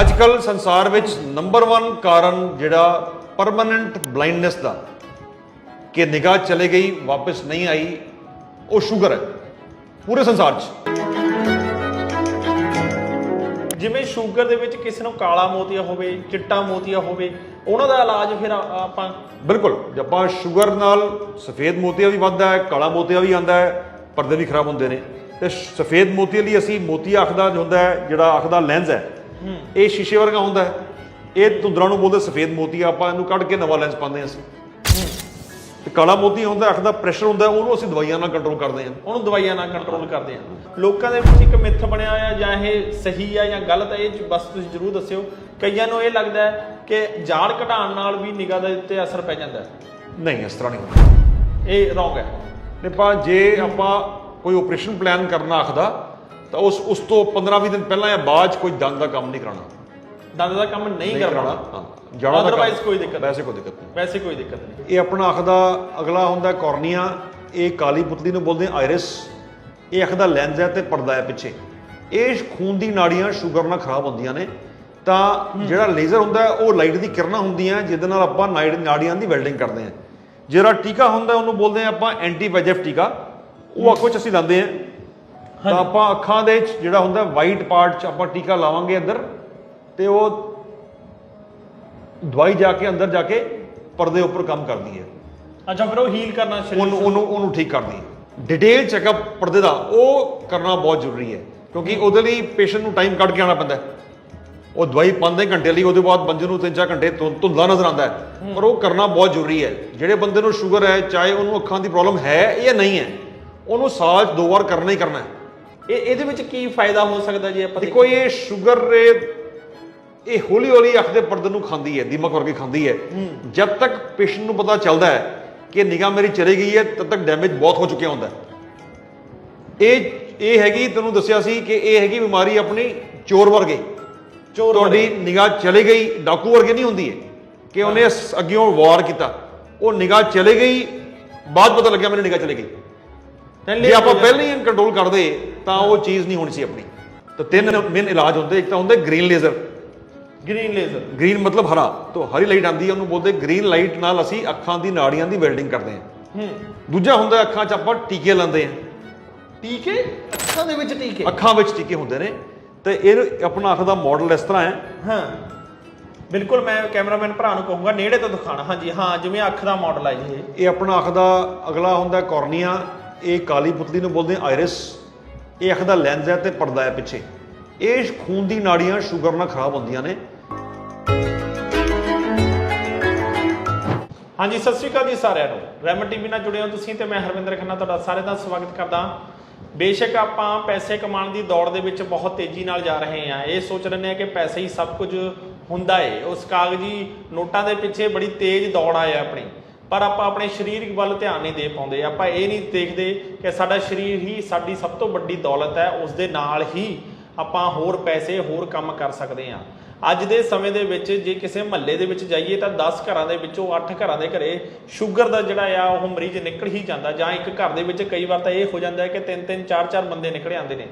ਅੱਜ ਕੱਲ ਸੰਸਾਰ ਵਿੱਚ ਨੰਬਰ 1 ਕਾਰਨ ਜਿਹੜਾ ਪਰਮਨੈਂਟ ਬਲਾਈਂਡਨੈਸ ਦਾ ਕਿ ਨਿਗਾਹ ਚਲੇ ਗਈ ਵਾਪਸ ਨਹੀਂ ਆਈ ਉਹ ਸ਼ੂਗਰ ਹੈ। ਪੂਰੇ ਸੰਸਾਰ 'ਚ। ਜਿਵੇਂ ਸ਼ੂਗਰ ਦੇ ਵਿੱਚ ਕਿਸੇ ਨੂੰ ਕਾਲਾ ਮੋਤੀਆ ਹੋਵੇ ਚਿੱਟਾ ਮੋਤੀਆ ਹੋਵੇ ਉਹਨਾਂ ਦਾ ਇਲਾਜ ਫਿਰ ਆਪਾਂ ਬਿਲਕੁਲ। ਆਪਾਂ ਸ਼ੂਗਰ ਨਾਲ ਸਫੇਦ ਮੋਤੀਆ ਵੀ ਵੱਧਦਾ ਹੈ ਕਾਲਾ ਮੋਤੀਆ ਵੀ ਆਂਦਾ ਹੈ ਪਰਦੇ ਵੀ ਖਰਾਬ ਹੁੰਦੇ ਨੇ। ਤੇ ਸਫੇਦ ਮੋਤੀਆ ਲਈ ਅਸੀਂ ਮੋਤੀਆ ਅੱਖ ਦਾ ਹੁੰਦਾ ਹੈ ਜਿਹੜਾ ਅੱਖ ਦਾ ਲੈਂਸ ਹੈ। ਇਹ ਸ਼ੀਸ਼ੇ ਵਰਗਾ ਹੁੰਦਾ ਹੈ। ਇਹ ਧੁੰਦਰਾਂ ਨੂੰ ਬੋਲਦੇ ਸਫੇਦ ਮੋਤੀਆ ਆਪਾਂ ਇਹਨੂੰ ਕੱਢ ਕੇ ਨਵਾਂ ਲੈਂਸ ਪਾਉਂਦੇ ਹਾਂ ਅਸੀਂ। ਤੇ ਕਾਲਾ ਮੋਤੀਆ ਹੁੰਦਾ ਅੱਖ ਦਾ ਪ੍ਰੈਸ਼ਰ ਹੁੰਦਾ ਉਹਨੂੰ ਅਸੀਂ ਦਵਾਈਆਂ ਨਾਲ ਕੰਟਰੋਲ ਕਰਦੇ ਹਾਂ। ਉਹਨੂੰ ਦਵਾਈਆਂ ਨਾਲ ਕੰਟਰੋਲ ਕਰਦੇ ਆ ਲੋਕਾਂ ਦੇ ਵਿੱਚ ਇੱਕ ਮਿੱਥ ਬਣਿਆ ਆ ਜਾਂ ਇਹ ਸਹੀ ਆ ਜਾਂ ਗਲਤ ਆ ਇਹ 'ਚ ਬਸ ਤੁਸੀਂ ਜਰੂਰ ਦੱਸਿਓ। ਕਈਆਂ ਨੂੰ ਇਹ ਲੱਗਦਾ ਹੈ ਕਿ ਜਾੜ ਘਟਾਉਣ ਨਾਲ ਵੀ ਨਿਗਾਹ ਦੇ ਉੱਤੇ ਅਸਰ ਪੈ ਜਾਂਦਾ ਹੈ। ਨਹੀਂ ਇਸ ਤਰ੍ਹਾਂ ਨਹੀਂ ਹੁੰਦਾ। ਇਹ ਰੋਂਗ ਹੈ। ਆਪਾਂ ਜੇ ਆਪਾਂ ਕੋਈ ਆਪਰੇਸ਼ਨ ਪਲਾਨ ਕਰਨਾ ਅੱਖ ਦਾ ਤਾਂ ਉਸ ਉਸ ਤੋਂ 15-20 ਦਿਨ ਪਹਿਲਾਂ ਜਾਂ ਬਾਅਦ 'ਚ ਕੋਈ ਦੰਦ ਦਾ ਕੰਮ ਨਹੀਂ ਕਰਾਉਣਾ। ਦੰਦ ਦਾ ਕੰਮ ਨਹੀਂ ਕਰਨਾ ਹਾਂ। ਜੜਾਂ ਦਾ ਕੰਮ- ਕੋਈ ਦਿੱਕਤ ਨਹੀਂ। ਵੈਸੇ ਕੋਈ ਦਿੱਕਤ ਨਹੀਂ। ਵੈਸੇ ਕੋਈ ਦਿੱਕਤ ਨਹੀਂ। ਇਹ ਆਪਣਾ ਅੱਖ ਦਾ ਅਗਲਾ ਹੁੰਦਾ ਕੋਰਨੀਆ ਇਹ ਕਾਲੀ ਪੁਤਲੀ ਨੂੰ ਬੋਲਦੇ ਆ ਆਇਰਿਸ। ਇਹ ਅੱਖ ਦਾ ਲੈਂਸ ਹੈ ਤੇ ਪਰਦਾ ਹੈ ਪਿੱਛੇ। ਇਹ ਖੂਨ ਦੀ ਨਾੜੀਆਂ ਸ਼ੂਗਰ ਨਾਲ ਖਰਾਬ ਹੁੰਦੀਆਂ ਨੇ। ਤਾਂ ਜਿਹੜਾ ਲੇਜ਼ਰ ਹੁੰਦਾ ਉਹ ਲਾਈਟ ਦੀ ਕਿਰਨਾਂ ਹੁੰਦੀਆਂ ਜਿਹਦੇ ਨਾਲ ਆਪਾਂ ਨਾੜੀ ਨਾੜੀਆਂ ਦੀ ਵੈਲਡਿੰਗ ਕਰਦੇ ਹਾਂ। ਜਿਹੜਾ ਟੀਕਾ ਹੁੰਦਾ ਉਹਨੂੰ ਬੋਲਦੇ ਆ ਆਪਾਂ ਐਂਟੀ ਵੈਜਫ ਟੀਕਾ। ਉਹ ਅੱਖ ਵਿੱਚ ਅਸੀਂ ਲਾਉਂਦੇ ਹਾਂ। ਤਾਂ ਆਪਾਂ ਅੱਖਾਂ ਦੇ ਵਿੱਚ ਜਿਹੜਾ ਹੁੰਦਾ ਵਾਈਟ ਪਾਰਟ 'ਚ ਆਪਾਂ ਟੀਕਾ ਲਾਵਾਂਗੇ ਅੰਦਰ ਤੇ ਉਹ ਦਵਾਈ ਜਾ ਕੇ ਅੰਦਰ ਜਾ ਕੇ ਪਰਦੇ ਉੱਪਰ ਕੰਮ ਕਰਦੀ ਹੈ। ਅੱਛਾ ਫਿਰ ਉਹ ਹੀਲ ਕਰਨਾ ਉਹਨੂੰ ਸ਼ਰੀਰ ਉਹਨੂੰ ਉਹਨੂੰ ਠੀਕ ਕਰਦੀ ਹੈ। ਡਿਟੇਲ ਚੈੱਕਅਪ ਪਰਦੇ ਦਾ ਉਹ ਕਰਨਾ ਬਹੁਤ ਜ਼ਰੂਰੀ ਹੈ ਕਿਉਂਕਿ ਉਹਦੇ ਲਈ ਪੇਸ਼ੈਂਟ ਨੂੰ ਟਾਈਮ ਕੱਢ ਕੇ ਆਉਣਾ ਪੈਂਦਾ ਹੈ। ਉਹ ਦਵਾਈ ਪੰਦੇ ਘੰਟੇ ਲਈ ਉਹਦੇ ਬਾਅਦ ਬੰਦੇ ਨੂੰ 3-4 ਘੰਟੇ ਧੁੰਦਲਾ ਨਜ਼ਰ ਆਉਂਦਾ ਹੈ। ਪਰ ਉਹ ਕਰਨਾ ਬਹੁਤ ਜ਼ਰੂਰੀ ਹੈ। ਜਿਹੜੇ ਬੰਦੇ ਨੂੰ ਸ਼ੂਗਰ ਹੈ ਚਾਹੇ ਉਹਨੂੰ ਅੱਖਾਂ ਦੀ ਪ੍ਰੋਬਲਮ ਹੈ ਜਾਂ ਨਹੀਂ ਹੈ ਉਹਨੂੰ ਸਾਲ 'ਚ ਦੋ ਵਾਰ ਕਰਨਾ ਹੀ ਕਰਨਾ ਹੈ। ਇਹ ਇਹਦੇ ਵਿੱਚ ਕੀ ਫਾਇਦਾ ਹੋ ਸਕਦਾ ਜੇ ਆਪਾਂ ਦੇਖੋ ਇਹ ਸ਼ੂਗਰ ਰੇ ਇਹ ਹੌਲੀ ਹੌਲੀ ਅੱਖ ਦੇ ਪਰਦੇ ਨੂੰ ਖਾਂਦੀ ਹੈ ਦੀਮਕ ਵਰਗੀ ਖਾਂਦੀ ਹੈ। ਜਦ ਤੱਕ ਪੇਸ਼ੈਂਟ ਨੂੰ ਪਤਾ ਚੱਲਦਾ ਹੈ ਕਿ ਨਿਗਾਹ ਮੇਰੀ ਚਲੀ ਗਈ ਹੈ ਤਦ ਤੱਕ ਡੈਮੇਜ ਬਹੁਤ ਹੋ ਚੁੱਕਿਆ ਹੁੰਦਾ ਇਹ ਇਹ ਹੈਗੀ ਤੈਨੂੰ ਦੱਸਿਆ ਸੀ ਕਿ ਇਹ ਹੈਗੀ ਬਿਮਾਰੀ ਆਪਣੀ ਚੋਰ ਵਰਗੇ। ਚੋਰ ਤੁਹਾਡੀ ਨਿਗਾਹ ਚਲੀ ਗਈ ਡਾਕੂ ਵਰਗੇ ਨਹੀਂ ਹੁੰਦੀ ਹੈ ਕਿ ਉਹਨੇ ਅੱਗਿਓਂ ਵਾਰ ਕੀਤਾ। ਉਹ ਨਿਗਾਹ ਚਲੀ ਗਈ ਬਾਅਦ ਪਤਾ ਲੱਗਿਆ ਮੇਰੀ ਨਿਗਾਹ ਚਲੀ ਗਈ। ਜੇ ਆਪਾਂ ਪਹਿਲਾਂ ਹੀ ਕੰਟਰੋਲ ਕਰਦੇ ਤਾਂ ਉਹ ਚੀਜ਼ ਨਹੀਂ ਹੋਣੀ ਸੀ ਆਪਣੀ। ਤਾਂ ਤਿੰਨ ਮੇਨ ਇਲਾਜ ਹੁੰਦੇ ਇੱਕ ਤਾਂ ਹੁੰਦਾ green laser green laser green ਮਤਲਬ ਹਰਾ ਤੋਂ ਹਰੀ ਲਾਈਟ ਆਂਦੀ ਹੈ ਉਹਨੂੰ ਬੋਲਦੇ ਗ੍ਰੀਨ ਲਾਈਟ ਨਾਲ ਅਸੀਂ ਅੱਖਾਂ ਦੀ ਨਾੜੀਆਂ ਦੀ ਵੈਲਡਿੰਗ ਕਰਦੇ ਹਾਂ ਹੂੰ। ਦੂਜਾ ਹੁੰਦਾ ਅੱਖਾਂ 'ਚ ਆਪਾਂ ਟੀਕੇ ਲਾਉਂਦੇ ਹਾਂ ਟੀਕੇ? ਅੱਖਾਂ ਦੇ ਵਿੱਚ ਟੀਕੇ? ਅੱਖਾਂ ਵਿੱਚ ਟੀਕੇ ਹੁੰਦੇ ਨੇ। ਤੇ ਇਹ ਆਪਣਾ ਅੱਖ ਦਾ ਮਾਡਲ ਇਸ ਤਰ੍ਹਾਂ ਹੈ। ਹਾਂ। ਬਿਲਕੁਲ ਮੈਂ ਕੈਮਰਾਮੈਨ ਭਰਾ ਨੂੰ ਕਹੂੰਗਾ ਨੇੜੇ ਤੋਂ ਦਿਖਾਣਾ ਹਾਂਜੀ ਹਾਂ ਜਿਵੇਂ ਅੱਖ ਦਾ ਮਾਡਲ ਹੈ ਜੀ ਇਹ। ਇਹ ਆਪਣਾ ਅੱਖ ਦਾ ਅਗਲਾ ਹੁੰਦਾ ਕੋਰਨੀਆ ਇਹ ਕਾਲੀ ਪੁਤਲੀ ਨੂੰ ਬੋਲਦੇ ਆ ਆਇਰਿਸ ਇਹ ਅੱਖ ਦਾ ਲੈਂਸ ਹੈ ਤੇ ਪਰਦਾ ਹੈ ਪਿੱਛੇ। ਇਹ ਖੂਨ ਦੀ ਨਾੜੀਆਂ ਸ਼ੂਗਰ ਨਾਲ ਖਰਾਬ ਹੁੰਦੀਆਂ ਨੇ। ਹਾਂਜੀ, ਸਤਿ ਸ਼੍ਰੀ ਅਕਾਲ ਜੀ ਸਾਰਿਆਂ ਨੂੰ। ਰੈਮਨ ਟੀਵੀ ਨਾਲ ਜੁੜੇ ਹੋ ਤੁਸੀਂ ਤੇ ਮੈਂ ਹਰਵਿੰਦਰ ਖੰਨਾ ਤੁਹਾਡਾ ਸਾਰਿਆਂ ਦਾ ਸਵਾਗਤ ਕਰਦਾ ਬੇਸ਼ੱਕ ਆਪਾਂ ਪੈਸੇ ਕਮਾਉਣ ਦੀ ਦੌੜ ਦੇ ਵਿੱਚ ਬਹੁਤ ਤੇਜ਼ੀ ਨਾਲ ਜਾ ਰਹੇ ਹਾਂ। ਇਹ ਸੋਚ ਰਹੇ ਹਾਂ ਕਿ ਪੈਸੇ ਹੀ ਸਭ ਕੁਝ ਹੁੰਦਾ ਏ। ਉਸ ਕਾਗਜ਼ੀ ਨੋਟਾਂ ਦੇ ਪਿੱਛੇ ਬੜੀ ਤੇਜ਼ ਦੌੜ ਆਏ ਆਪਣੀ। ਪਰ ਆਪਾਂ ਆਪਣੇ ਸਰੀਰ ਵੱਲ ਧਿਆਨ ਨਹੀਂ ਦੇ ਪਾਉਂਦੇ। ਆਪਾਂ ਇਹ ਨਹੀਂ ਦੇਖਦੇ ਕਿ ਸਾਡਾ ਸਰੀਰ ਹੀ ਸਾਡੀ ਸਭ ਤੋਂ ਵੱਡੀ ਦੌਲਤ ਹੈ, ਉਸ ਦੇ ਨਾਲ ਹੀ ਆਪਾਂ ਹੋਰ ਪੈਸੇ, ਹੋਰ ਕੰਮ ਕਰ ਸਕਦੇ ਹਾਂ। ਅੱਜ ਦੇ ਸਮੇਂ ਦੇ ਵਿੱਚ ਜੇ ਕਿਸੇ ਮਹੱਲੇ ਦੇ ਵਿੱਚ ਜਾਈਏ ਤਾਂ 10 ਘਰਾਂ ਦੇ ਵਿੱਚੋਂ 8 ਘਰਾਂ ਦੇ ਘਰੇ ਸ਼ੂਗਰ ਦਾ ਜਿਹੜਾ ਆ, ਉਹ ਮਰੀਜ਼ ਨਿਕਲ ਹੀ ਜਾਂਦਾ ਜਾਂ ਇੱਕ ਘਰ ਦੇ ਵਿੱਚ ਕਈ ਵਾਰ ਤਾਂ ਇਹ ਹੋ ਜਾਂਦਾ ਕਿ ਤਿੰਨ ਤਿੰਨ, ਚਾਰ ਚਾਰ ਬੰਦੇ ਨਿਕਲ ਆਉਂਦੇ ਨੇ।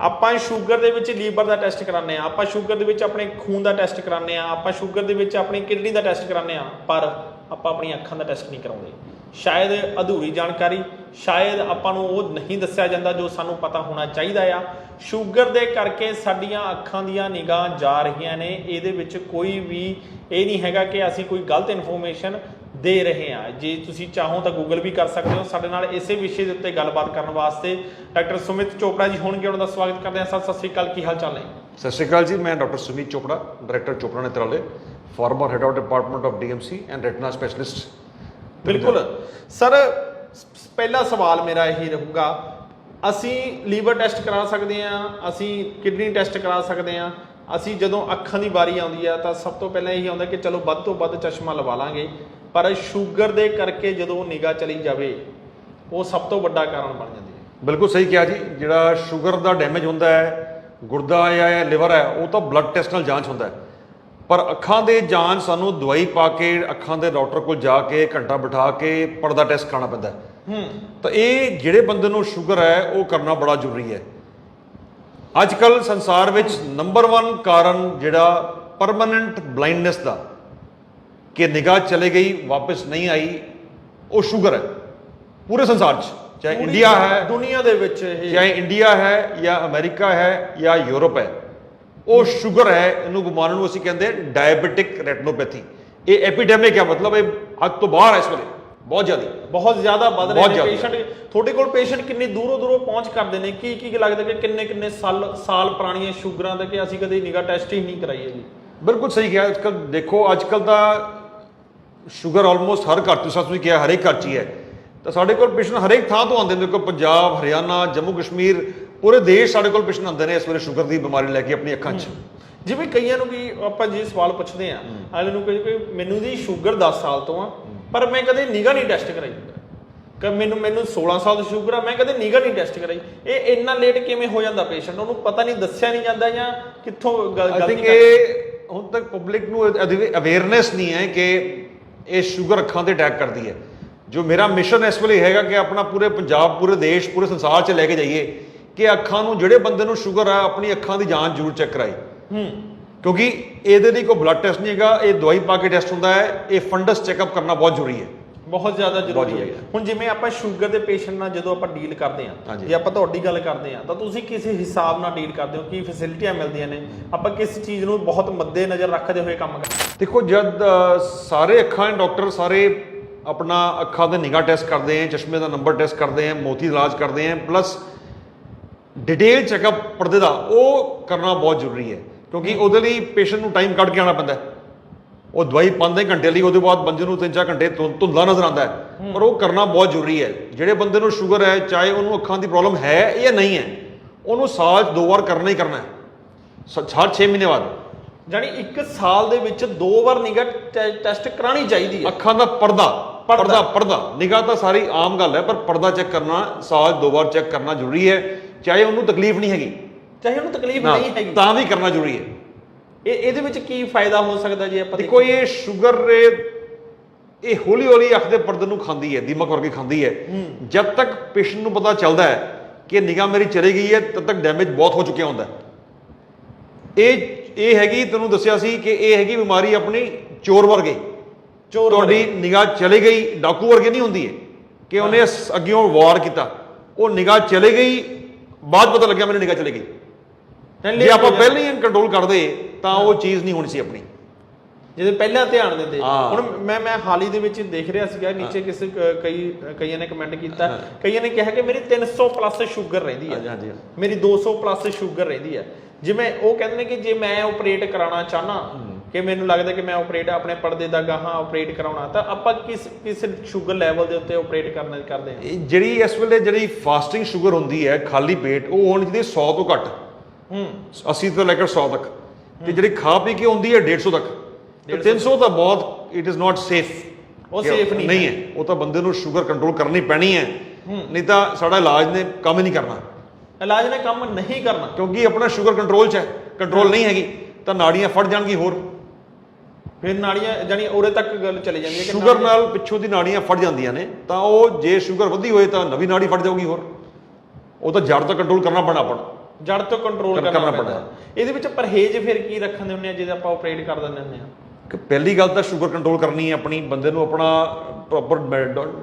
ਆਪਾਂ ਸ਼ੂਗਰ ਦੇ ਵਿੱਚ ਲੀਵਰ ਦਾ ਟੈਸਟ ਕਰਾਉਂਦੇ ਆ ਆਪਾਂ ਸ਼ੂਗਰ ਦੇ ਵਿੱਚ ਆਪਣੇ ਖੂਨ ਦਾ ਟੈਸਟ ਕਰਾਉਂਦੇ ਆ ਆਪਾਂ ਸ਼ੂਗਰ ਦੇ ਵਿੱਚ ਆਪਣੀ ਕਿਡਨੀ ਦਾ ਟੈਸਟ ਕਰਾਉਂਦੇ ਆ ਪਰ ਆਪਾਂ ਆਪਣੀਆਂ ਅੱਖਾਂ ਦਾ ਟੈਸਟ ਨਹੀਂ ਕਰਾਉਂਦੇ। ਸ਼ਾਇਦ ਅਧੂਰੀ ਜਾਣਕਾਰੀ, ਸ਼ਾਇਦ ਆਪਾਂ ਨੂੰ ਉਹ ਨਹੀਂ ਦੱਸਿਆ ਜਾਂਦਾ ਜੋ ਸਾਨੂੰ ਪਤਾ ਹੋਣਾ ਚਾਹੀਦਾ ਆ। ਸ਼ੂਗਰ ਦੇ ਕਰਕੇ ਸਾਡੀਆਂ ਅੱਖਾਂ ਦੀਆਂ ਨਿਗਾਹ ਜਾ ਰਹੀਆਂ ਨੇ, ਇਹਦੇ ਵਿੱਚ ਕੋਈ ਵੀ ਇਹ ਨਹੀਂ ਹੈਗਾ ਕਿ ਅਸੀਂ ਕੋਈ ਗਲਤ ਇਨਫੋਰਮੇਸ਼ਨ ਦੇ ਰਹੇ ਹਾਂ। ਜੇ ਤੁਸੀਂ ਚਾਹੋ ਤਾਂ ਗੂਗਲ ਵੀ ਕਰ ਸਕਦੇ ਹੋ। ਸਾਡੇ ਨਾਲ ਇਸੇ ਵਿਸ਼ੇ ਦੇ ਉੱਤੇ ਗੱਲਬਾਤ ਕਰਨ ਵਾਸਤੇ ਡਾਕਟਰ ਸੁਮਿਤ ਚੋਪੜਾ ਜੀ ਹੋਣਗੇ। ਉਹਨਾਂ ਦਾ ਸਵਾਗਤ ਕਰਦੇ ਹਾਂ। ਸਰ, ਸਤਿ ਸ੍ਰੀ ਅਕਾਲ। ਕੀ ਹਾਲ ਚਾਲ ਨੇ? ਸਤਿ ਸ਼੍ਰੀ ਅਕਾਲ ਜੀ। ਮੈਂ doctor Sumit Chopra, director Chopra Netralaya. Former head of department of DMC and retina specialist ਬਿਲਕੁਲ। ਸਰ ਪਹਿਲਾ ਸਵਾਲ ਮੇਰਾ ਇਹੀ ਰਹੂਗਾ ਅਸੀਂ ਲੀਵਰ ਟੈਸਟ ਕਰਾ ਸਕਦੇ ਹਾਂ ਅਸੀਂ ਕਿਡਨੀ ਟੈਸਟ ਕਰਾ ਸਕਦੇ ਹਾਂ ਅਸੀਂ ਜਦੋਂ ਅੱਖਾਂ ਦੀ ਵਾਰੀ ਆਉਂਦੀ ਆ ਤਾਂ ਸਭ ਤੋਂ ਪਹਿਲਾਂ ਇਹੀ ਆਉਂਦਾ ਕਿ ਚਲੋ ਵੱਧ ਤੋਂ ਵੱਧ ਚਸ਼ਮਾ ਲਵਾ ਲਾਂਗੇ ਪਰ ਸ਼ੂਗਰ ਦੇ ਕਰਕੇ ਜਦੋਂ ਨਿਗਾਹ ਚਲੀ ਜਾਵੇ ਉਹ ਸਭ ਤੋਂ ਵੱਡਾ ਕਾਰਨ ਬਣ ਜਾਂਦੀ ਹੈ। ਬਿਲਕੁਲ ਸਹੀ ਕਿਹਾ ਜੀ। ਜਿਹੜਾ ਸ਼ੂਗਰ ਦਾ ਡੈਮੇਜ ਹੁੰਦਾ ਹੈ ਗੁਰਦਾ ਜਾਂ ਲਿਵਰ ਹੈ ਉਹ ਤਾਂ ਬਲੱਡ ਟੈਸਟ ਨਾਲ ਜਾਂਚ ਹੁੰਦਾ ਹੈ। ਪਰ ਅੱਖਾਂ ਦੇ ਜਾਂਚ ਸਾਨੂੰ ਦਵਾਈ ਪਾ ਕੇ ਅੱਖਾਂ ਦੇ ਡਾਕਟਰ ਕੋਲ ਜਾ ਕੇ ਘੰਟਾ ਬਿਠਾ ਕੇ ਪਰਦਾ ਟੈਸਟ ਕਰਾਉਣਾ ਪੈਂਦਾ ਹੈ। ਤਾਂ ਇਹ ਜਿਹੜੇ ਬੰਦੇ ਨੂੰ ਸ਼ੂਗਰ ਹੈ ਉਹ ਕਰਨਾ ਬੜਾ ਜ਼ਰੂਰੀ ਹੈ। ਅੱਜ ਕੱਲ ਸੰਸਾਰ ਵਿੱਚ ਨੰਬਰ 1 ਕਾਰਨ ਜਿਹੜਾ ਪਰਮਨੈਂਟ ਬਲਾਈਂਡਨੈਸ ਦਾ ਕਿ ਨਿਗਾਹ ਚਲੇ ਗਈ ਵਾਪਸ ਨਹੀਂ ਆਈ ਉਹ ਸ਼ੂਗਰ ਹੈ। ਪੂਰੇ ਸੰਸਾਰ 'ਚ ਚਾਹੇ ਇੰਡੀਆ ਹੈ ਦੁਨੀਆ ਦੇ ਵਿੱਚ ਇਹ ਚਾਹੇ ਇੰਡੀਆ ਹੈ ਜਾਂ ਅਮਰੀਕਾ ਹੈ ਜਾਂ ਯੂਰਪ ਹੈ। ਉਹ ਸ਼ੂਗਰ ਹੈ ਇਹਨੂੰ ਬਿਮਾਰੀ ਨੂੰ ਅਸੀਂ ਕਹਿੰਦੇ ਡਾਇਬੀਟਿਕ ਰੈਟਨੋਪੈਥੀ ਇਹ ਐਪੀਡੈਮਿਕ ਹੈ ਮਤਲਬ ਇਹ ਹੱਦ ਤੋਂ ਬਾਹਰ ਹੈ ਇਸ ਵੇਲੇ। ਬਹੁਤ ਜ਼ਿਆਦਾ। ਬਹੁਤ ਜ਼ਿਆਦਾ ਵੱਧ ਰਹੇ ਨੇ। ਪੇਸ਼ੈਂਟ ਤੁਹਾਡੇ ਕੋਲ ਪੇਸ਼ੈਂਟ ਕਿੰਨੀ ਦੂਰੋਂ ਦੂਰੋਂ ਪਹੁੰਚ ਕਰਦੇ ਨੇ? ਕੀ ਕੀ ਲੱਗਦਾ ਕਿ ਕਿੰਨੇ ਕਿੰਨੇ ਸਾਲ ਸਾਲ ਪੁਰਾਣੀਆਂ ਸ਼ੂਗਰਾਂ ਦੇ ਕਿ ਅਸੀਂ ਕਦੇ ਨਿਗਾ ਟੈਸਟ ਹੀ ਨਹੀਂ ਕਰਾਈ ਹੈ ਜੀ ਬਿਲਕੁਲ ਸਹੀ ਕਿਹਾ। ਅੱਜ ਕੱਲ ਦੇਖੋ ਅੱਜ ਕੱਲ ਤਾਂ ਸ਼ੂਗਰ ਆਲਮੋਸਟ ਹਰ ਘਰ ਸੱਚ ਵੀ ਕਿਹਾ ਹਰੇਕ ਘਰ 'ਚ ਹੀ ਹੈ। ਤਾਂ ਸਾਡੇ ਕੋਲ ਪੇਸ਼ੈਂਟ ਹਰੇਕ ਥਾਂ ਤੋਂ ਆਉਂਦੇ ਨੇ। ਦੇਖੋ ਪੰਜਾਬ ਹਰਿਆਣਾ ਜੰਮੂ ਕਸ਼ਮੀਰ ਪੂਰੇ ਦੇਸ਼ ਸਾਡੇ ਕੋਲ ਪੇਸ਼ੈਂਟ ਆਉਂਦੇ ਨੇ ਇਸ ਵੇਲੇ ਸ਼ੂਗਰ ਦੀ ਬਿਮਾਰੀ ਲੈ ਕੇ ਆਪਣੀ ਅੱਖਾਂ 'ਚ। ਜਿਵੇਂ ਕਈਆਂ ਨੂੰ ਵੀ ਆਪਾਂ ਜੇ ਸਵਾਲ ਪੁੱਛਦੇ ਆ ਅਗਲੇ ਨੂੰ ਕੋਈ ਕੋਈ ਮੈਨੂੰ ਦੀ ਸ਼ੂਗਰ 10 ਸਾਲ ਤੋਂ ਆ ਪਰ ਮੈਂ ਕਦੇ ਨਿਗਾ ਨਹੀਂ ਟੈਸਟ ਕਰਾਈ। ਕਿ ਮੈਨੂੰ ਮੈਨੂੰ 16 ਸਾਲ ਦੀ ਸ਼ੂਗਰ ਆ ਮੈਂ ਕਦੇ ਨਿਗਾ ਨਹੀਂ ਟੈਸਟ ਕਰਾਈ। ਇਹ ਇੰਨਾ ਲੇਟ ਕਿਵੇਂ ਹੋ ਜਾਂਦਾ ਪੇਸ਼ੈਂਟ ਉਹਨੂੰ ਪਤਾ ਨਹੀਂ ਦੱਸਿਆ ਨਹੀਂ ਜਾਂਦਾ ਜਾਂ ਕਿੱਥੋਂ ਗੱਲ ਆਈ ਥਿੰਕ ਇਹ ਹੁਣ ਤੱਕ ਪਬਲਿਕ ਨੂੰ ਅਵੇਅਰਨੈਸ ਨਹੀਂ ਹੈ ਕਿ ਇਹ ਸ਼ੂਗਰ ਅੱਖਾਂ ਤੇ ਅਟੈਕ ਕਰਦੀ ਹੈ। ਜੋ ਮੇਰਾ ਮਿਸ਼ਨ ਇਸ ਵੇਲੇ ਹੈਗਾ ਕਿ ਆਪਣਾ ਪੂਰੇ ਪੰਜਾਬ ਪੂਰੇ ਦੇਸ਼ ਪੂਰੇ ਸੰਸਾਰ 'ਚ ਲੈ ਕੇ ਜਾਈਏ। ਕਿ ਅੱਖਾਂ ਨੂੰ ਜਿਹੜੇ ਬੰਦੇ ਨੂੰ ਸ਼ੂਗਰ ਆ ਆਪਣੀ ਅੱਖਾਂ ਦੀ ਜਾਂਚ ਜ਼ਰੂਰ ਚੈੱਕ ਕਰਾਏ ਹੂੰ। ਕਿਉਂਕਿ ਇਹਦੇ ਲਈ ਕੋਈ ਬਲੱਡ ਟੈਸਟ ਨਹੀਂ ਹੈਗਾ ਇਹ ਦਵਾਈ ਪਾ ਕੇ ਟੈਸਟ ਹੁੰਦਾ ਹੈ ਇਹ ਫੰਡਸ ਚੈੱਕਅਪ ਕਰਨਾ ਬਹੁਤ ਜ਼ਰੂਰੀ ਹੈ। ਬਹੁਤ ਜ਼ਿਆਦਾ ਜ਼ਰੂਰੀ ਹੈ। ਹੁਣ ਜਿਵੇਂ ਆਪਾਂ ਸ਼ੂਗਰ ਦੇ ਪੇਸ਼ੈਂਟ ਨਾਲ ਜਦੋਂ ਆਪਾਂ ਡੀਲ ਕਰਦੇ ਹਾਂਜੀ। ਜੇ ਆਪਾਂ ਤੁਹਾਡੀ ਗੱਲ ਕਰਦੇ ਹਾਂ ਤਾਂ ਤੁਸੀਂ ਕਿਸ ਹਿਸਾਬ ਨਾਲ ਡੀਲ ਕਰਦੇ ਹੋ ਕੀ ਫੈਸਿਲਿਟੀਆਂ ਮਿਲਦੀਆਂ ਨੇ। ਆਪਾਂ ਕਿਸ ਚੀਜ਼ ਨੂੰ ਬਹੁਤ ਮੱਦੇ ਨਜ਼ਰ ਰੱਖਦੇ ਹੋਏ ਕੰਮ ਕਰਦੇ ਦੇਖੋ ਜਦ ਸਾਰੇ ਅੱਖਾਂ ਦੇ ਡਾਕਟਰ ਸਾਰੇ ਆਪਣਾ ਅੱਖਾਂ ਦੇ ਨਿਗਾਹ ਟੈਸਟ ਕਰਦੇ ਹੈ ਚਸ਼ਮੇ ਦਾ ਨੰਬਰ ਟੈਸਟ ਕਰਦੇ ਹੈ ਮੋਤੀ ਇਲਾਜ ਕਰਦੇ ਹੈ ਪਲੱਸ ਡਿਟੇਲ ਚੈੱਕਅਪ ਪਰਦੇ ਦਾ ਉਹ ਕਰਨਾ ਬਹੁਤ ਜ਼ਰੂਰੀ ਹੈ ਕਿਉਂਕਿ ਉਹਦੇ ਲਈ ਪੇਸ਼ੈਂਟ ਨੂੰ ਟਾਈਮ ਕੱਢ ਕੇ ਆਉਣਾ ਪੈਂਦਾ ਉਹ ਦਵਾਈ ਪਾਉਂਦੇ ਘੰਟੇ ਲਈ ਉਹਦੇ ਬਾਅਦ ਬੰਦੇ ਨੂੰ 3-4 ਘੰਟੇ ਧੁੰ- ਧੁੰਦਲਾ ਨਜ਼ਰ ਆਉਂਦਾ ਹੈ। ਪਰ ਉਹ ਕਰਨਾ ਬਹੁਤ ਜ਼ਰੂਰੀ ਹੈ। ਜਿਹੜੇ ਬੰਦੇ ਨੂੰ ਸ਼ੂਗਰ ਹੈ ਚਾਹੇ ਉਹਨੂੰ ਅੱਖਾਂ ਦੀ ਪ੍ਰੋਬਲਮ ਹੈ ਜਾਂ ਨਹੀਂ ਹੈ ਉਹਨੂੰ ਸਾਲ ਦੋ ਵਾਰ ਕਰਨਾ ਹੀ ਕਰਨਾ ਹੈ। ਹਰ 6 ਮਹੀਨੇ ਬਾਅਦ। ਜਾਨੀ ਇੱਕ ਸਾਲ ਦੇ ਵਿੱਚ ਦੋ ਵਾਰ ਨਿਗਾ ਟੈਸਟ ਕਰਾਣੀ ਚਾਹੀਦੀ ਹੈ। ਅੱਖਾਂ ਦਾ ਪਰਦਾ। ਪਰਦਾ। ਪਰਦਾ ਨਿਗਾਹ ਤਾਂ ਸਾਰੀ ਆਮ ਗੱਲ ਹੈ ਪਰ ਪਰਦਾ ਚੈੱਕ ਕਰਨਾ ਸਾਲ ਦੋ ਵਾਰ ਚੈੱਕ ਕਰਨਾ ਜ਼ਰੂਰੀ ਹੈ। ਚਾਹੇ ਉਹਨੂੰ ਤਕਲੀਫ ਨਹੀਂ ਹੈਗੀ। ਚਾਹੇ ਉਹਨੂੰ ਤਕਲੀਫ ਨਹੀਂ ਹੈਗੀ। ਤਾਂ ਵੀ ਕਰਨਾ ਜ਼ਰੂਰੀ ਹੈ। ਇਹ ਇਹਦੇ ਵਿੱਚ ਕੀ ਫਾਇਦਾ ਹੋ ਸਕਦਾ ਜੇ ਆਪਾਂ ਦੇਖੋ ਇਹ ਸ਼ੂਗਰ ਇਹ ਇਹ ਹੌਲੀ ਹੌਲੀ ਅੱਖ ਦੇ ਪਰਦੇ ਨੂੰ ਖਾਂਦੀ ਹੈ ਦੀਮਕ ਵਰਗੀ ਖਾਂਦੀ ਹੈ। ਜਦ ਤੱਕ ਪੇਸ਼ੈਂਟ ਨੂੰ ਪਤਾ ਚੱਲਦਾ ਹੈ ਕਿ ਨਿਗਾਹ ਮੇਰੀ ਚਲੀ ਗਈ ਹੈ ਤਦ ਤੱਕ ਡੈਮੇਜ ਬਹੁਤ ਹੋ ਚੁੱਕਿਆ ਹੁੰਦਾ ਇਹ ਇਹ ਹੈਗੀ ਤੈਨੂੰ ਦੱਸਿਆ ਸੀ ਕਿ ਇਹ ਹੈਗੀ ਬਿਮਾਰੀ ਆਪਣੀ ਚੋਰ ਵਰਗੇ। ਚੋਰ ਤੁਹਾਡੀ ਨਿਗਾਹ ਚਲੀ ਗਈ ਡਾਕੂ ਵਰਗੇ ਨਹੀਂ ਹੁੰਦੀ ਹੈ। ਕਿ ਉਹਨੇ ਅੱਗਿਓਂ ਵਾਰ ਕੀਤਾ। ਉਹ ਨਿਗਾਹ ਚਲੀ ਗਈ ਬਾਅਦ ਪਤਾ ਲੱਗਿਆ ਮੈਨੂੰ ਨਿਗਾਹ ਚਲੀ ਗਈ। ਜੇ ਆਪਾਂ ਪਹਿਲਾਂ ਹੀ ਕੰਟਰੋਲ ਕਰਦੇ ਤਾਂ ਉਹ ਚੀਜ਼ ਨਹੀਂ ਹੋਣੀ ਸੀ ਆਪਣੀ। ਜਿਹਦੇ ਪਹਿਲਾਂ ਧਿਆਨ ਦਿੰਦੇ। ਹੁਣ ਮੈਂ ਮੈਂ ਹਾਲ ਦੇ ਵਿੱਚ ਦੇਖ ਰਿਹਾ ਸੀਗਾ ਨੀਚੇ ਕਿਸੇ ਕਈ ਕਈਆਂ ਨੇ ਕਮੈਂਟ ਕੀਤਾ। ਕਈਆਂ ਨੇ ਕਿਹਾ ਕਿ ਮੇਰੀ 300 ਪਲੱਸ ਸ਼ੂਗਰ ਰਹਿੰਦੀ ਹੈ। ਹਾਂਜੀ। ਮੇਰੀ 200 ਪਲੱਸ ਸ਼ੂਗਰ ਰਹਿੰਦੀ ਹੈ। ਜਿਵੇਂ ਉਹ ਕਹਿੰਦੇ ਨੇ ਕਿ ਜੇ ਮੈਂ ਆਪਰੇਟ ਕਰਾਉਣਾ ਚਾਹਨਾ ਕਿ ਮੈਨੂੰ ਲੱਗਦਾ ਕਿ ਮੈਂ ਆਪਰੇਟ ਆਪਣੇ ਪਰਦੇ ਦਾ ਗਾਹਾਂ ਆਪਰੇਟ ਕਰਾਉਣਾ ਤਾਂ ਆਪਾਂ ਕਿਸ ਕਿਸ ਸ਼ੂਗਰ ਲੈਵਲ ਦੇ ਉੱਤੇ ਆਪਰੇਟ ਕਰਨਾ ਕਰਦੇ ਹਾਂ? ਜਿਹੜੀ ਇਸ ਵੇਲੇ ਜਿਹੜੀ ਫਾਸਟਿੰਗ ਸ਼ੂਗਰ ਹੁੰਦੀ ਹੈ ਖਾਲੀ ਪੇਟ ਉਹ ਹੋਣੀ ਚਾਹੀਦੀ 100 ਤੋਂ ਘੱਟ। ਹੂੰ। 80 ਤੋਂ ਲੈ ਕੇ 100 ਤੱਕ। ਤੇ ਜਿਹੜੀ ਖਾ ਪੀ ਕੇ ਹੁੰਦੀ ਹੈ 150 ਤੱਕ। ਤੇ 300 ਤਾਂ ਬਹੁਤ ਇਟ ਇਜ਼ ਨਾਟ ਸੇਫ ਉਹ safe ਨਹੀਂ ਨਹੀਂ ਹੈ। ਉਹ ਤਾਂ ਬੰਦੇ ਨੂੰ ਸ਼ੂਗਰ ਕੰਟਰੋਲ ਕਰਨੀ ਪੈਣੀ ਹੈ। ਨਹੀਂ ਤਾਂ ਸਾਡਾ ਇਲਾਜ ਨੇ ਕੰਮ ਹੀ ਨਹੀਂ ਕਰਨਾ। ਇਲਾਜ ਨੇ ਕੰਮ ਨਹੀਂ ਕਰਨਾ। ਕਿਉਂਕਿ ਆਪਣਾ ਸ਼ੂਗਰ ਕੰਟਰੋਲ 'ਚ ਹੈ। ਕੰਟਰੋਲ ਨਹੀਂ ਹੈਗੀ। ਤਾਂ ਨਾੜੀਆਂ ਫਟ ਜਾਣਗੀ ਹੋਰ। ਫਿਰ ਨਾੜੀਆਂ ਜਾਨੀ ਉਰੇ ਤੱਕ ਗੱਲ ਚਲੀ ਜਾਂਦੀ ਹੈ ਕਿ ਸ਼ੂਗਰ ਨਾਲ ਪਿੱਛੋਂ ਦੀ ਨਾੜੀਆਂ ਫਟ ਜਾਂਦੀਆਂ ਨੇ ਤਾਂ ਉਹ ਜੇ ਸ਼ੂਗਰ ਵਧੀ ਹੋਏ ਤਾਂ ਨਵੀਂ ਨਾੜੀ ਫਟ ਜਾਊਗੀ ਹੋਰ। ਉਹ ਤਾਂ ਜੜ ਤੋਂ ਕੰਟਰੋਲ ਕਰਨਾ ਪੈਣਾ ਆਪਣਾ। ਜੜ ਤੋਂ ਕੰਟਰੋਲ ਕਰਨਾ ਪੈਂਦਾ। ਇਹਦੇ ਵਿੱਚ ਪਰਹੇਜ਼ ਫਿਰ ਕੀ ਰੱਖਣ ਦੇ ਹੁੰਦੇ ਆ ਜੇ ਆਪਾਂ ਆਪਰੇਟ ਕਰ ਦਿੰਦੇ ਹੁੰਦੇ ਆ ਕਿ ਪਹਿਲੀ ਗੱਲ ਤਾਂ ਸ਼ੂਗਰ ਕੰਟਰੋਲ ਕਰਨੀ ਹੈ ਆਪਣੀ ਬੰਦੇ ਨੂੰ ਆਪਣਾ ਪ੍ਰੋਪਰ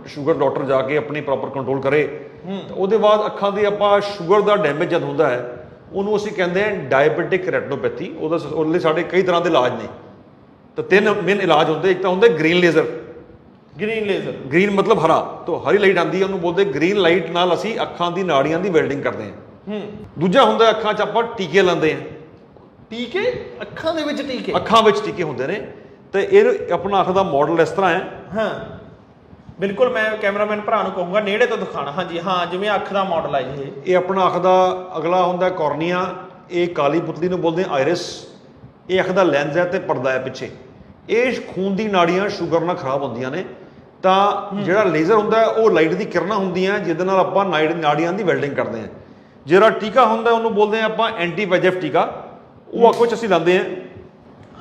ਸ਼ੂਗਰ ਡਾਕਟਰ ਜਾ ਕੇ ਆਪਣੀ ਪ੍ਰੋਪਰ ਕੰਟਰੋਲ ਕਰੇ। ਉਹਦੇ ਬਾਅਦ ਅੱਖਾਂ ਦੀ ਆਪਾਂ ਸ਼ੂਗਰ ਦਾ ਡੈਮੇਜ ਜਦ ਹੁੰਦਾ ਹੈ ਉਹਨੂੰ ਅਸੀਂ ਕਹਿੰਦੇ ਹਾਂ ਡਾਇਬੀਟਿਕ ਰੈਟਨੋਪੈਥੀ ਉਹਦਾ ਉਹਦੇ ਸਾਡੇ ਕਈ ਤਰ੍ਹਾਂ ਦੇ ਇਲਾਜ ਨੇ। ਤਾਂ ਤਿੰਨ ਮੇਨ ਇਲਾਜ ਹੁੰਦੇ ਇੱਕ ਤਾਂ ਹੁੰਦਾ green laser green laser green ਮਤਲਬ ਹਰਾ ਤੋਂ ਹਰੀ ਲਾਈਟ ਆਂਦੀ ਹੈ ਉਹਨੂੰ ਬੋਲਦੇ ਗ੍ਰੀਨ ਲਾਈਟ ਨਾਲ ਅਸੀਂ ਅੱਖਾਂ ਦੀ ਨਾੜੀਆਂ ਦੀ ਵੈਲਡਿੰਗ ਕਰਦੇ ਹਾਂ ਹੂੰ। ਦੂਜਾ ਹੁੰਦਾ ਅੱਖਾਂ 'ਚ ਆਪਾਂ ਟੀਕੇ ਲਾਉਂਦੇ ਹਾਂ ਟੀਕੇ? ਅੱਖਾਂ ਦੇ ਵਿੱਚ ਟੀਕੇ? ਅੱਖਾਂ ਵਿੱਚ ਟੀਕੇ ਹੁੰਦੇ ਨੇ। ਤੇ ਇਹ ਆਪਣਾ ਅੱਖ ਦਾ ਮਾਡਲ ਇਸ ਤਰ੍ਹਾਂ ਹੈ। ਹਾਂ। ਬਿਲਕੁਲ ਮੈਂ ਕੈਮਰਾਮੈਨ ਭਰਾ ਨੂੰ ਕਹੂੰਗਾ ਨੇੜੇ ਤੋਂ ਦਿਖਾਣਾ ਹਾਂਜੀ ਹਾਂ ਜਿਵੇਂ ਅੱਖ ਦਾ ਮਾਡਲ ਹੈ ਇਹ। ਇਹ ਆਪਣਾ ਅੱਖ ਦਾ ਅਗਲਾ ਹੁੰਦਾ ਕੋਰਨੀਆ ਇਹ ਕਾਲੀ ਪੁਤਲੀ ਨੂੰ ਬੋਲਦੇ ਆਇਰਿਸ ਇਹ ਅੱਖ ਦਾ ਲੈਂਸ ਹੈ ਤੇ ਪਰਦਾ ਹੈ ਪਿੱਛੇ। ਇਹ ਖੂਨ ਦੀ ਨਾੜੀਆਂ ਸ਼ੂਗਰ ਨਾਲ ਖਰਾਬ ਹੁੰਦੀਆਂ ਨੇ। ਤਾਂ ਜਿਹੜਾ ਲੇਜ਼ਰ ਹੁੰਦਾ ਉਹ ਲਾਈਟ ਦੀ ਕਿਰਨਾਂ ਹੁੰਦੀਆਂ ਜਿਹਦੇ ਨਾਲ ਆਪਾਂ ਨਾੜੀ- ਨਾੜੀਆਂ ਦੀ ਵੈਲਡਿੰਗ ਕਰਦੇ ਹਾਂ। ਜਿਹੜਾ ਟੀਕਾ ਹੁੰਦਾ ਉਹਨੂੰ ਬੋਲਦੇ ਆ ਆਪਾਂ ਐਂਟੀ ਵੈਜਫ ਟੀਕਾ। ਉਹ ਅੱਖ ਵਿੱਚ ਅਸੀਂ ਲਾਉਂਦੇ ਹਾਂ।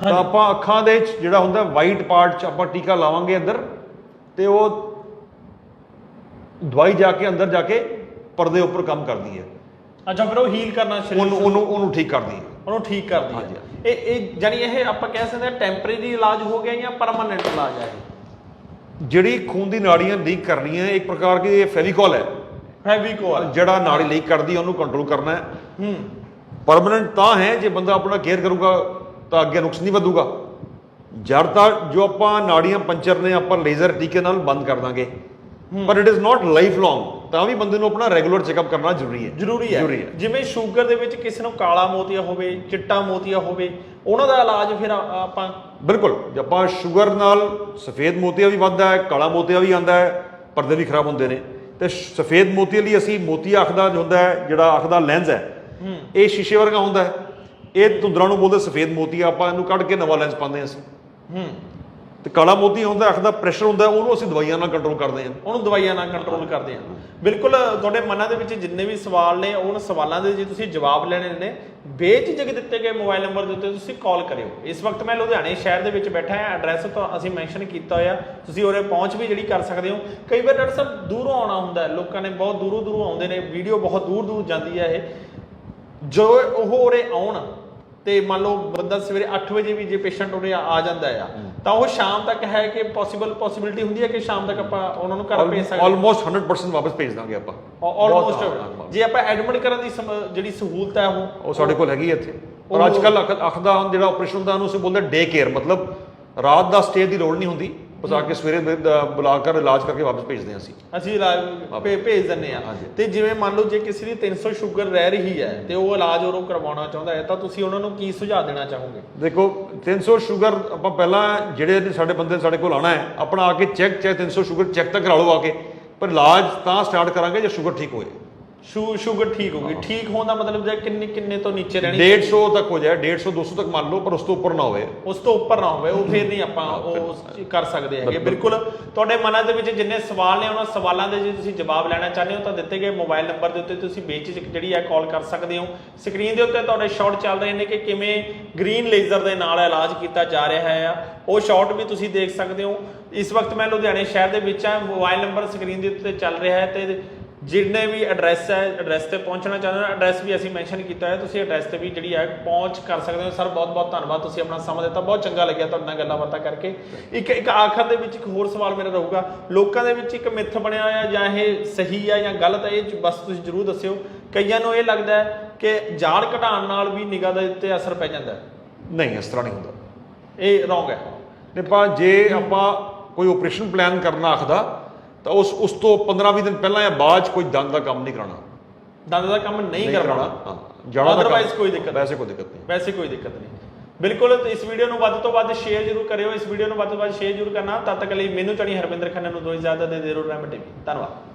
ਤਾਂ ਆਪਾਂ ਅੱਖਾਂ ਦੇ ਜਿਹੜਾ ਹੁੰਦਾ ਵਾਈਟ ਪਾਰਟ 'ਚ ਆਪਾਂ ਟੀਕਾ ਲਾਵਾਂਗੇ ਅੰਦਰ। ਤੇ ਉਹ ਦਵਾਈ ਜਾ ਕੇ ਅੰਦਰ ਜਾ ਕੇ ਪਰਦੇ ਉੱਪਰ ਕੰਮ ਕਰਦੀ ਹੈ। ਅੱਛਾ ਫਿਰ ਉਹ ਹੀਲ ਕਰਨਾ ਸ਼ੁਰੂ ਉਹਨੂੰ ਉਹਨੂੰ ਉਹਨੂੰ ਠੀਕ ਕਰਦੀ ਹੈ। ਉਹਨੂੰ ਠੀਕ ਕਰਦੀ ਹੈ ਇਹ ਇਹ ਜਾਨੀ ਇਹ ਆਪਾਂ ਕਹਿ ਸਕਦੇ ਹਾਂ ਟੈਂਪਰੇਰੀ ਇਲਾਜ ਹੋ ਗਿਆ ਜਾਂ ਪਰਮਾਨੈਂਟ ਇਲਾਜ ਹੈ ਜਿਹੜੀ ਖੂਨ ਦੀ ਨਾੜੀਆਂ ਲੀਕ ਕਰ ਰਹੀਆਂ ਇੱਕ ਪ੍ਰਕਾਰ ਕੀ ਇਹ ਫੈਵੀਕੋਲ ਹੈ। ਫੈਵੀਕੋਲ। ਜਿਹੜਾ ਨਾੜੀ ਲੀਕ ਕਰਦੀ ਉਹਨੂੰ ਕੰਟਰੋਲ ਕਰਨਾ ਹੈ। ਹੂੰ। ਪਰਮਨੈਂਟ ਤਾਂ ਹੈ ਜੇ ਬੰਦਾ ਆਪਣਾ ਕੇਅਰ ਕਰੂਗਾ ਤਾਂ ਅੱਗੇ ਨੁਕਸ ਨਹੀਂ ਵਧੂਗਾ। ਜੜ ਤਾਂ ਜੋ ਆਪਾਂ ਨਾੜੀਆਂ ਪੰਚਰ ਨੇ ਆਪਾਂ ਲੇਜ਼ਰ ਟੀਕੇ ਨਾਲ ਬੰਦ ਕਰ ਦਾਂਗੇ। ਪਰ ਇਟ ਇਜ਼ ਨਾਟ ਲਾਈਫ ਲੌਂਗ ਤਾਂ ਵੀ ਬੰਦੇ ਨੂੰ ਆਪਣਾ ਰੈਗੂਲਰ ਚੈੱਕਅਪ ਕਰਨਾ ਜ਼ਰੂਰੀ ਹੈ। ਜ਼ਰੂਰੀ ਹੈ। ਜ਼ਰੂਰੀ ਹੈ। ਜਿਵੇਂ ਸ਼ੂਗਰ ਦੇ ਵਿੱਚ ਕਿਸੇ ਨੂੰ ਕਾਲਾ ਮੋਤੀਆ ਹੋਵੇ ਚਿੱਟਾ ਮੋਤੀਆ ਹੋਵੇ ਉਹਨਾਂ ਦਾ ਇਲਾਜ ਫਿਰ ਆਪਾਂ ਬਿਲਕੁਲ। ਜੇ ਆਪਾਂ ਸ਼ੂਗਰ ਨਾਲ ਸਫੇਦ ਮੋਤੀਆ ਵੀ ਵੱਧਦਾ ਹੈ ਕਾਲਾ ਮੋਤੀਆ ਵੀ ਆਂਦਾ ਹੈ ਪਰਦੇ ਵੀ ਖਰਾਬ ਹੁੰਦੇ ਨੇ। ਤੇ ਸਫੇਦ ਮੋਤੀਆ ਲਈ ਅਸੀਂ ਮੋਤੀਆ ਅੱਖ ਦਾ ਹੁੰਦਾ ਹੈ ਜਿਹੜਾ ਅੱਖ ਦਾ ਲੈਂਸ ਹੈ। ਇਹ ਸ਼ੀਸ਼ੇ ਵਰਗਾ ਹੁੰਦਾ ਹੈ। ਇਹ ਧੁੰਦਰਾਂ ਨੂੰ ਬੋਲਦੇ ਸਫੇਦ ਮੋਤੀਆ। ਆਪਾਂ ਇਹਨੂੰ ਕੱਢ ਕੇ ਨਵਾਂ ਲੈਂਸ ਪਾਉਂਦੇ ਹਾਂ ਅਸੀਂ। ਹੂੰ। ਤੇ ਕਾਲਾ ਮੋਤੀ ਹੁੰਦਾ, ਅੱਖ ਦਾ ਪ੍ਰੈਸ਼ਰ ਹੁੰਦਾ, ਉਹਨੂੰ ਅਸੀਂ ਦਵਾਈਆਂ ਨਾਲ ਕੰਟਰੋਲ ਕਰਦੇ ਹਾਂ। ਉਹਨੂੰ ਦਵਾਈਆਂ ਨਾਲ ਕੰਟਰੋਲ ਕਰਦੇ ਹਾਂ। ਬਿਲਕੁਲ ਤੁਹਾਡੇ ਮਨਾਂ ਦੇ ਵਿੱਚ ਜਿੰਨੇ ਵੀ ਸਵਾਲ ਨੇ ਉਹਨਾਂ ਸਵਾਲਾਂ ਦੇ ਜੇ ਤੁਸੀਂ ਜਵਾਬ ਲੈਣੇ ਨੇ, ਬੇਝਿਜਕ ਦਿੱਤੇ ਗਏ ਮੋਬਾਈਲ ਨੰਬਰ ਦੇ ਉੱਤੇ ਤੁਸੀਂ ਕਾਲ ਕਰਿਓ। ਇਸ ਵਕਤ ਮੈਂ ਲੁਧਿਆਣੇ ਸ਼ਹਿਰ ਦੇ ਵਿੱਚ ਬੈਠਾ ਹਾਂ ਐਡਰੈਸ ਤਾਂ ਅਸੀਂ ਮੈਂਸ਼ਨ ਕੀਤਾ ਹੋਇਆ। ਤੁਸੀਂ ਉਰੇ ਪਹੁੰਚ ਵੀ ਜਿਹੜੀ ਕਰ ਸਕਦੇ ਹੋ। ਕਈ ਵਾਰ ਡਾਕਟਰ ਸਾਹਿਬ ਦੂਰੋਂ ਆਉਣਾ ਹੁੰਦਾ ਲੋਕਾਂ ਨੇ ਬਹੁਤ ਦੂਰੋਂ ਦੂਰੋਂ ਆਉਂਦੇ ਨੇ ਵੀਡੀਓ ਬਹੁਤ ਦੂਰ ਦੂਰ ਜਾਂਦੀ ਹੈ ਇਹ। ਜੋ ਉਹ ਉਰੇ ਆਉਣ, ਤੇ ਮੰਨ ਲਓ ਬੰਦਾ ਸਵੇਰੇ 8 ਵਜੇ ਵੀ ਜੇ ਪੇਸ਼ੈਂਟ ਉਰੇ ਆ ਜਾਂਦਾ ਆ ਤਾਂ ਉਹ ਸ਼ਾਮ ਤੱਕ ਹੈ ਕਿ ਪੋਸੀਬਲ ਪੋਸਿਬਿਲਿਟੀ ਹੁੰਦੀ ਹੈ ਕਿ ਸ਼ਾਮ ਤੱਕ ਆਪਾਂ ਉਹਨਾਂ ਨੂੰ ਘਰ ਭੇਜ ਸਕਦੇ ਹਾਂ? ਆਲਮੋਸਟ 100% ਵਾਪਸ ਭੇਜ ਦਾਂਗੇ ਆਪਾਂ। ਆਲਮੋਸਟ ਜੇ ਆਪਾਂ ਐਡਮਿਟ ਕਰਨ ਦੀ ਜਿਹੜੀ ਸਹੂਲਤ ਹੈ ਉਹ ਉਹ ਸਾਡੇ ਕੋਲ ਹੈਗੀ ਹੈ ਇੱਥੇ ਪਰ ਅੱਜ ਕੱਲ ਅੱਖ ਅੱਖ ਦਾ ਜਿਹੜਾ ਆਪਰੇਸ਼ਨ ਹੁੰਦਾ ਉਹਨੂੰ ਅਸੀਂ ਬੋਲਦੇ ਡੇ ਕੇਅਰ ਮਤਲਬ ਰਾਤ ਦਾ ਸਟੇ ਦੀ ਲੋੜ ਨਹੀਂ ਹੁੰਦੀ। ਬਸ ਆ ਕੇ ਸਵੇਰੇ ਬ- ਬੁਲਾ ਕਰ ਇਲਾਜ ਕਰਕੇ ਵਾਪਸ ਭੇਜਦੇ ਹਾਂ ਅਸੀਂ। ਅਸੀਂ ਇਲਾਜ ਭੇ- ਭੇਜ ਦਿੰਨੇ ਆ ਹਾਂਜੀ। ਤੇ ਜਿਵੇਂ ਮੰਨ ਲਓ ਜੇ ਕਿਸੇ ਦੀ 300 ਸ਼ੂਗਰ ਰਹਿ ਰਹੀ ਹੈ ਤੇ ਉਹ ਇਲਾਜ ਉਹ ਕਰਵਾਉਣਾ ਚਾਹੁੰਦਾ ਹੈ ਤਾਂ ਤੁਸੀਂ ਉਹਨਾਂ ਨੂੰ ਕੀ ਸੁਝਾਅ ਦੇਣਾ ਚਾਹੋਗੇ? ਦੇਖੋ 300 ਸ਼ੂਗਰ ਆਪਾਂ ਪਹਿਲਾਂ ਜਿਹੜੇ ਨੇ ਸਾਡੇ ਬੰਦੇ ਸਾਡੇ ਕੋਲ ਆਣਾ ਹੈ ਆਪਣਾ ਆ ਕੇ ਚੈੱਕ ਚਾਹੇ 300 ਸ਼ੂਗਰ ਚੈੱਕ ਤਾਂ ਕਰਾ ਲਓ ਆ ਕੇ ਪਰ ਇਲਾਜ ਤਾਂ ਸਟਾਰਟ ਕਰਾਂਗੇ ਜੇ ਸ਼ੂਗਰ ਠੀਕ ਹੋਏ। ਸ਼ੂ ਸ਼ੂਗਰ ਠੀਕ ਹੋਗੀ ਠੀਕ ਹੋਣ ਦਾ ਮਤਲਬ ਜੇ ਕਿੰਨੇ ਕਿੰਨੇ ਤੋਂ ਨੀਚੇ ਰਹਿਣੀ 150 ਤੱਕ ਹੋ ਜਾਏ 150 200 ਤੱਕ ਮੰਨ ਲਓ ਪਰ ਉਸ ਤੋਂ ਉੱਪਰ ਨਾ ਹੋਵੇ। ਉਸ ਤੋਂ ਉੱਪਰ ਨਾ ਹੋਵੇ ਉਹ ਫੇਰ ਨਹੀਂ ਆਪਾਂ ਉਹ ਕਰ ਸਕਦੇ ਹੈਗੇ। ਬਿਲਕੁਲ। ਤੁਹਾਡੇ ਮਨਾਂ ਦੇ ਵਿੱਚ ਜਿੰਨੇ ਸਵਾਲ ਨੇ ਉਹਨਾਂ ਸਵਾਲਾਂ ਦੇ ਜੇ ਤੁਸੀਂ ਜਵਾਬ ਲੈਣਾ ਚਾਹੁੰਦੇ ਹੋ ਤਾਂ ਦਿੱਤੇ ਗਏ ਮੋਬਾਈਲ ਨੰਬਰ ਦੇ ਉੱਤੇ ਤੁਸੀਂ ਬੇਝਿਜਕ ਜਿਹੜੀ ਹੈ ਕਾਲ ਕਰ ਸਕਦੇ ਹੋ। ਸਕਰੀਨ ਦੇ ਉੱਤੇ ਤੁਹਾਡੇ ਸ਼ਾਟ ਚੱਲ ਰਹੇ ਨੇ ਕਿ ਕਿਵੇਂ ਗ੍ਰੀਨ ਲੇਜ਼ਰ ਦੇ ਨਾਲ ਇਲਾਜ ਕੀਤਾ ਜਾ ਰਿਹਾ ਹੈ ਉਹ ਸ਼ਾਟ ਵੀ ਤੁਸੀਂ ਦੇਖ ਸਕਦੇ ਹੋ। ਇਸ ਵਕਤ ਮੈਂ ਲੁਧਿਆਣੇ ਸ਼ਹਿਰ ਦੇ ਵਿੱਚ ਆ ਮੋਬਾਈਲ ਨੰਬਰ ਸਕਰੀਨ ਦੇ ਉੱਤੇ ਚੱਲ ਰਿਹਾ ਹੈ ਤੇ ਜਿੰਨੇ ਵੀ ਐਡਰੈਸ ਹੈ ਐਡਰੈਸ ਤੇ ਪਹੁੰਚਣਾ ਚਾਹੁੰਦੇ ਹੋ ਐਡਰੈਸ ਵੀ ਅਸੀਂ ਮੈਂਸ਼ਨ ਕੀਤਾ ਹੈ ਤੁਸੀਂ ਐਡਰੈਸ ਤੇ ਵੀ ਜਿਹੜੀ ਹੈ ਪਹੁੰਚ ਕਰ ਸਕਦੇ ਹੋ। ਸਰ ਬਹੁਤ ਬਹੁਤ ਧੰਨਵਾਦ ਤੁਸੀਂ ਆਪਣਾ ਸਮਾਂ ਦਿੱਤਾ ਬਹੁਤ ਚੰਗਾ ਲੱਗਿਆ ਤੁਹਾਡੇ ਨਾਲ ਗੱਲਾਂ ਬਾਤਾਂ ਕਰਕੇ। ਇੱਕ ਇੱਕ ਆਖਰ ਦੇ ਵਿੱਚ ਇੱਕ ਹੋਰ ਸਵਾਲ ਮੇਰਾ ਰਹੂਗਾ। ਲੋਕਾਂ ਦੇ ਵਿੱਚ ਇੱਕ ਮਿੱਥ ਬਣਿਆ ਹੋਇਆ ਜਾਂ ਇਹ ਸਹੀ ਹੈ ਜਾਂ ਗਲਤ ਹੈ ਇਹ ਬਸ ਤੁਸੀਂ ਜਰੂਰ ਦੱਸਿਓ। ਕਈਆਂ ਨੂੰ ਇਹ ਲੱਗਦਾ ਹੈ ਕਿ ਜਾੜ ਘਟਾਉਣ ਨਾਲ ਵੀ ਨਿਗਾਹ ਦੇ ਉੱਤੇ ਅਸਰ ਪੈ ਜਾਂਦਾ ਨਹੀਂ ਇਸ ਤਰ੍ਹਾਂ ਨਹੀਂ ਹੁੰਦਾ। ਇਹ ਰੋਂਗ ਹੈ। ਤੇ ਪਰ ਜੇ ਆਪਾਂ ਕੋਈ ਆਪਰੇਸ਼ਨ ਪਲਾਨ ਕਰਨਾ ਆਖਦਾ ਤਾਂ ਉਸ ਉਸ ਤੋਂ 15-20 ਦਿਨ ਪਹਿਲਾਂ ਜਾਂ ਬਾਅਦ 'ਚ ਕੋਈ ਦੰਦ ਦਾ ਕੰਮ ਨਹੀਂ ਕਰਾਉਣਾ। ਦੰਦ ਦਾ ਕੰਮ ਨਹੀਂ ਕਰਵਾਉਣਾ ਜੜਾਂ ਦਾ Otherwise ਕੋਈ ਦਿੱਕਤ। ਵੈਸੇ ਕੋਈ ਦਿੱਕਤ ਨਹੀਂ। ਵੈਸੇ ਕੋਈ ਦਿੱਕਤ ਨਹੀਂ। ਬਿਲਕੁਲ ਇਸ ਵੀਡੀਓ ਨੂੰ ਵੱਧ ਤੋਂ ਵੱਧ ਸ਼ੇਅਰ ਜ਼ਰੂਰ ਕਰਿਓ। ਇਸ ਵੀਡੀਓ ਨੂੰ ਵੱਧ ਤੋਂ ਵੱਧ ਸ਼ੇਅਰ ਜ਼ਰੂਰ ਕਰਨਾ। ਤਦ ਤੱਕ ਲਈ ਮੈਨੂੰ ਚੜੀ ਹਰਵਿੰਦਰ ਖੰਨਾ ਨੂੰ ਦੋ ਇਜਾਜ਼ਤ ਦੇ ਦੇ ਰੋ ਰਹਿਮਤ ਟੀਵੀ। ਧੰਨਵਾਦ।